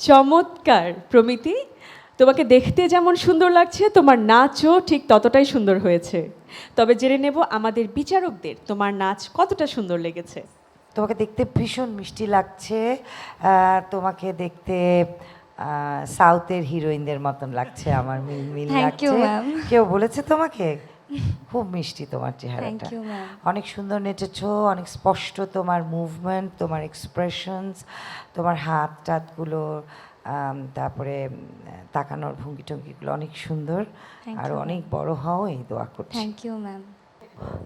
চমৎকার প্রমিতি। তোমাকে দেখতে যেমন সুন্দর লাগছে তোমার নাচও ঠিক ততটাই সুন্দর হয়েছে। তবে জেনে নেব আমাদের বিচারকদের তোমার নাচ কতটা সুন্দর লেগেছে। তোমাকে দেখতে ভীষণ মিষ্টি লাগছে আহ, তোমাকে দেখতে আহ, সাউথের হিরোইনদের মতন লাগছে আমার মিল মিল লাগছে। কেউ বলেছে তোমাকে? খুব মিষ্টি তোমার থ্যাংক চেহারাটা অনেক সুন্দর নেচেছো অনেক স্পষ্ট তোমার মুভমেন্ট তোমার এক্সপ্রেশনস তোমার হাত টাতগুলো তারপরে তাকানোর ভঙ্গি টঙ্গিগুলো অনেক সুন্দর। আর অনেক বড় হও এই দোয়া করছি। থ্যাংক ইউ ম্যাম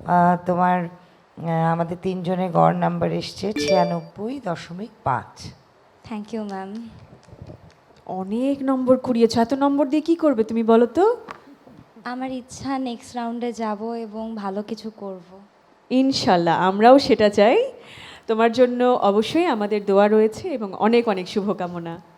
আহ, তোমার আহ, আমাদের তিনজনের গড় নাম্বার এসছে ছিয়ানব্বই দশমিক পাঁচ। থ্যাংক ইউ ম্যাম অনেক নম্বর কুড়িয়েছো। এত নম্বর দিয়ে কি করবে তুমি বলো তো? আমার ইচ্ছা নেক্সট রাউন্ডে যাব এবং ভালো কিছু করব। ইনশাল্লাহ, আমরাও সেটা চাই। তোমার জন্য অবশ্যই আমাদের দোয়া রয়েছে এবং অনেক অনেক শুভকামনা।